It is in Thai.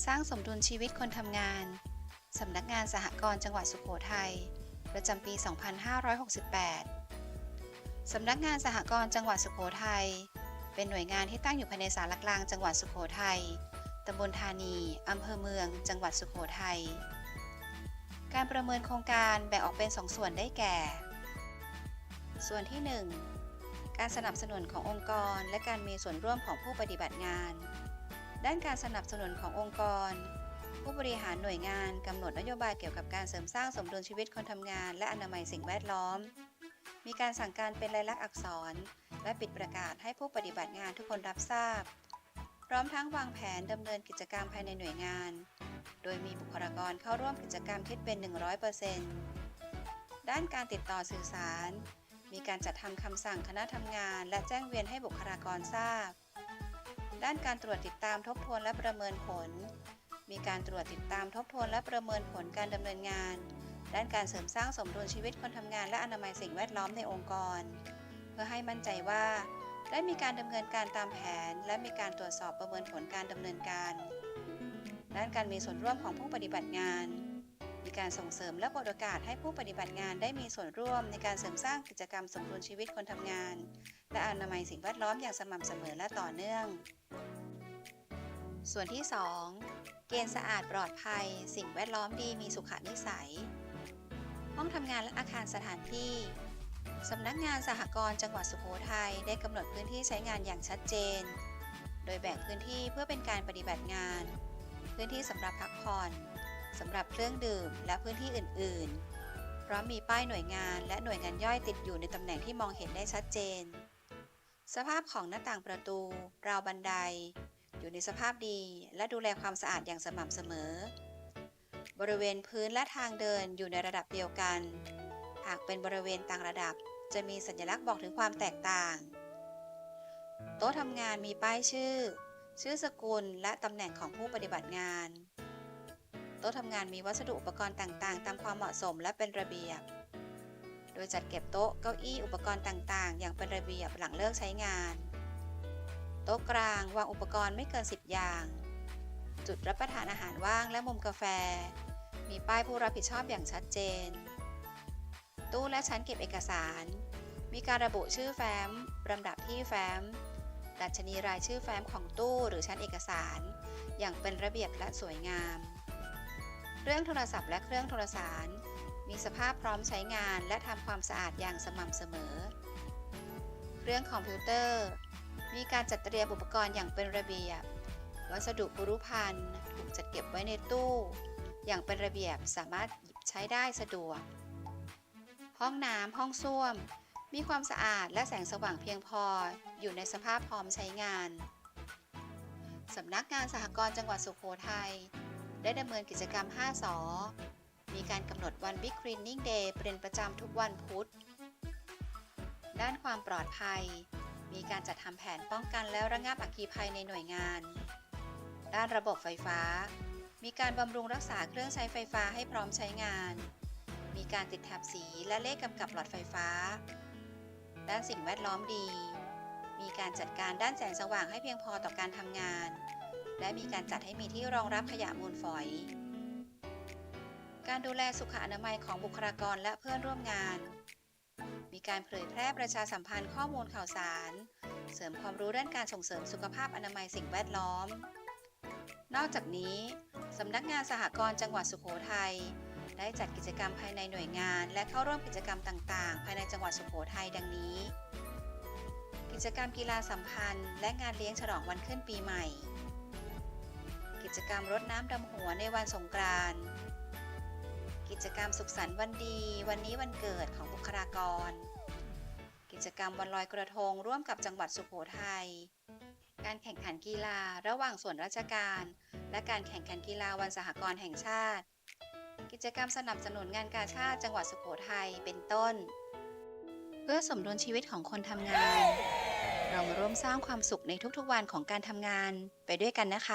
สริมสร้างสมดุลชีวิตคนทำงาน สำนักงานสหกรณ์จังหวัดสุโขทัย ประจำปี 2568 สำนักงานสหกรณ์จังหวัดสุโขทัย เป็นหน่วยงานที่ตั้งอยู่ภายในสารกลางจังหวัดสุโขทัย ตำบลธานี อำเภอเมือง จังหวัดสุโขทัย การประเมินโครงการแบ่งออกเป็น 2 ส่วนได้แก่ ส่วนที่ 1 การสนับสนุนขององค์กร และการมีส่วนร่วมของผู้ปฏิบัติงาน ด้านการสนับสนุนขององค์กร ผู้บริหารหน่วยงานกำหนดนโยบายเกี่ยวกับการเสริมสร้างสมดุลชีวิตคนทำงาน และอนามัยสิ่งแวดล้อม มีการสั่งการเป็นลายลักษณ์อักษร และปิดประกาศให้ผู้ปฏิบัติงานทุกคนรับทราบ พร้อมทั้งวางแผนดำเนินกิจกรรมภายในหน่วยงาน โดยมีบุคลากรเข้าร่วมกิจกรรมคิดเป็น 100%ด้านการติดต่อสื่อสาร มีการจัดทำคำสั่งคณะทำงาน และแจ้งเวียนให้บุคลากรทราบ ด้านการตรวจติดตามทบทวนและประเมินผล มีการตรวจติดตามทบทวนและประเมินผลการดำเนินงาน ด้านการเสริมสร้างสมดุลชีวิตคนทำงานและอนามัยสิ่งแวดล้อมในองค์กร เพื่อให้มั่นใจว่า ได้มีการดำเนินการตามแผน และมีการตรวจสอบประเมินผลการดำเนินการ ด้านการมีส่วนร่วมของผู้ปฏิบัติงานมีการส่งเสริมและเปิดโอกาสให้ผู้ปฏิบัติงานได้มีส่วนร่วมในการเสริมสร้างกิจกรรมสมดุลชีวิตคนทำงาน และอนามัยสิ่งแวดล้อมอย่างสม่ำเสมอและต่อเนื่อง ส่วนที่ 2 เกณฑ์สะอาดปลอดภัย สิ่งแวดล้อมดีมีสุขนิสัย ห้องทำงานและอาคารสถานที่สำนักงานสหกรณ์จังหวัดสุโขทัยได้กำหนดพื้นที่ใช้งานอย่างชัดเจน โดยแบ่งพื้นที่เพื่อเป็นการปฏิบัติงาน พื้นที่สำหรับพักผ่อนสำหรับเครื่องดื่มและพื้นที่อื่น ๆ พร้อมมีป้ายหน่วยงานและหน่วยงานย่อยติดอยู่ในตำแหน่งที่มองเห็นได้ชัดเจน สภาพของหน้าต่างประตู ราวบันได อยู่ในสภาพดีและดูแลความสะอาดอย่างสม่ำเสมอ บริเวณพื้นและทางเดินอยู่ในระดับเดียวกัน หากเป็นบริเวณต่างระดับ จะมีสัญลักษณ์บอกถึงความแตกต่าง โต๊ะทำงานมีป้ายชื่อ ชื่อสกุลและตำแหน่งของผู้ปฏิบัติงาน โต๊ะทำงานมีวัสดุอุปกรณ์ต่างๆ ตามความเหมาะสมและเป็นระเบียบ ยจัดเก็บโต๊ะเก้าอี้อุปกรณ์ต่างๆ อย่างเป็นระเบียบหลังเลิกใช้งาน โต๊ะกลางวางอุปกรณ์ไม่เกิน 10 อย่าง จุดรับประทานอาหารว่างและมุมกาแฟ มีป้ายผู้รับผิดชอบอย่างชัดเจน ตู้และชั้นเก็บเอกสาร มีการระบุชื่อแฟ้มลำดับที่แฟ้ม ดัชนีรายชื่อแฟ้มของตู้หรือชั้นเอกสาร อย่างเป็นระเบียบและสวยงาม เรื่องโทรศัพท์และเครื่องโทรสาร มีสภาพพร้อมใช้งานและทำความสะอาดอย่างสม่ำเสมอ เครื่องคอมพิวเตอร์ มีการจัดเตรียมอุปกรณ์อย่างเป็นระเบียบ วัสดุบุรุภัณฑ์ถูกจัดเก็บไว้ในตู้ อย่างเป็นระเบียบสามารถหยิบใช้ได้สะดวก ห้องน้ำห้องส้วม มีความสะอาดและแสงสว่างเพียงพอ อยู่ในสภาพพร้อมใช้งานสำนักงานสหกรณ์จังหวัดสุโขทัยได้ดำเนินกิจกรรม 5สอ มีการกำหนดวัน Big Cleaning Day เป็นประจำทุกวันพุธ ด้านความปลอดภัย มีการจัดทำแผนป้องกันและระงับอัคคีภัยในหน่วยงาน ด้านระบบไฟฟ้า มีการบำรุงรักษาเครื่องใช้ไฟฟ้าให้พร้อมใช้งาน มีการติดแถบสีและเลขกำกับหลอดไฟฟ้า ด้านสิ่งแวดล้อมดี มีการจัดการด้านแสงสว่างให้เพียงพอต่อการทำงาน และมีการจัดให้มีที่รองรับขยะมูลฝอย การดูแลสุขอนามัยของบุคลากรและเพื่อนร่วมงาน มีการเผยแพร่ประชาสัมพันธ์ข้อมูลข่าวสาร เสริมความรู้ด้านการส่งเสริมสุขภาพอนามัยสิ่งแวดล้อม นอกจากนี้ สำนักงานสหกรณ์จังหวัดสุโขทัยได้จัดกิจกรรมภายในหน่วยงาน และเข้าร่วมกิจกรรมต่างๆ ภายในจังหวัดสุโขทัยดังนี้ กิจกรรมกีฬาสัมพันธ์ และงานเลี้ยงฉลองวันขึ้นปีใหม่ กิจกรรมรดน้ำดำหัวในวันสงกรานต์ กิจกรรมสุขสันต์วันดี วันนี้วันเกิดของบุคลากร กิจกรรมวันลอยกระทงร่วมกับจังหวัดสุโขทัย การแข่งขันกีฬาระหว่างส่วนราชการ และการแข่งขันกีฬาวันสหกรณ์แห่งชาติ กิจกรรมสนับสนุนงานกาชาติจังหวัดสุโขทัยเป็นต้น เพื่อสมดุลชีวิตของคนทำงาน เรามาร่วมสร้างความสุขในทุกๆวันของการทำงานไปด้วยกันนะคะ